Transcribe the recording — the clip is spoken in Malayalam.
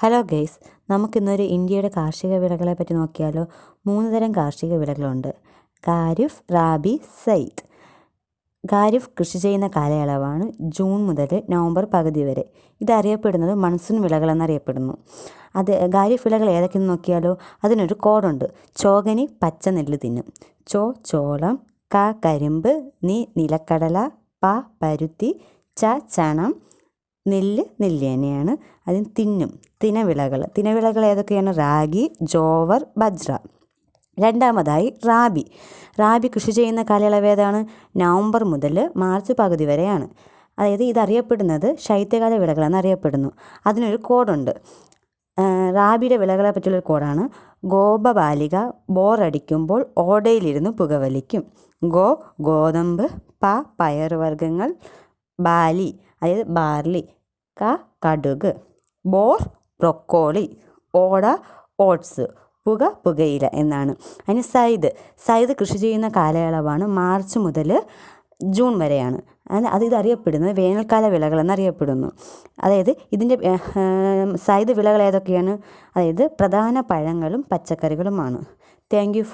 ഹലോ ഗെയ്സ് നമുക്കിന്നൊരു ഇന്ത്യയുടെ കാർഷിക വിളകളെ പറ്റി നോക്കിയാലോ. മൂന്ന് തരം കാർഷിക വിളകളുണ്ട്. ഖാരിഫ് റാബി സയ്ദ്. ഖാരിഫ് കൃഷി ചെയ്യുന്ന കാലയളവാണ് ജൂൺ മുതൽ നവംബർ പകുതി വരെ. ഇതറിയപ്പെടുന്നത് മൺസൂൺ വിളകൾ എന്നറിയപ്പെടുന്നു. അത് ഖാരിഫ് വിളകൾ ഏതൊക്കെയെന്ന് നോക്കിയാലോ അതിനൊരു കോഡുണ്ട്. ചോകനി പച്ച നെല്ല് തിന്നും. ചോ ചോളം ക കരിമ്പ് നീ നിലക്കടല പ പരുത്തി ച ചണം നെല്ല് നെല്ല് തന്നെയാണ് അതിന് തിന്നും തിനവിളകൾ. തിനവിളകൾ ഏതൊക്കെയാണ്? റാഗി ജോവർ ബജ്ര. രണ്ടാമതായി റാബി. റാബി കൃഷി ചെയ്യുന്ന കാലയളവ് ഏതാണ്? നവംബർ മുതൽ മാർച്ച് പകുതി വരെയാണ്. അതായത് ഇതറിയപ്പെടുന്നത് ശൈത്യകാല വിളകളെന്ന് അറിയപ്പെടുന്നു. അതിനൊരു കോഡുണ്ട്. റാബിയുടെ വിളകളെ പറ്റിയുള്ളൊരു കോഡാണ്. ഗോപബാലിക ബോറടിക്കുമ്പോൾ ഓടയിലിരുന്ന് പുകവലിക്കും. ഗോ ഗോതമ്പ് പ പയറുവർഗങ്ങൾ ബാലി അതായത് ബാർലി. ക കടുക് ബോർ ബ്രൊക്കോളി ഓട ഓട്സ് പുക പുകയില എന്നാണ്. അതിന് സൈദ്. സൈദ് കൃഷി ചെയ്യുന്ന കാലയളവാണ് മാർച്ച് മുതൽ ജൂൺ വരെയാണ്. അത് ഇതറിയപ്പെടുന്നത് വേനൽക്കാല വിളകൾ എന്നറിയപ്പെടുന്നു. അതായത് ഇതിന്റെ സൈദ് വിളകൾ ഏതൊക്കെയാണ്? അതായത് പ്രധാന പഴങ്ങളും പച്ചക്കറികളുമാണ്. Thank you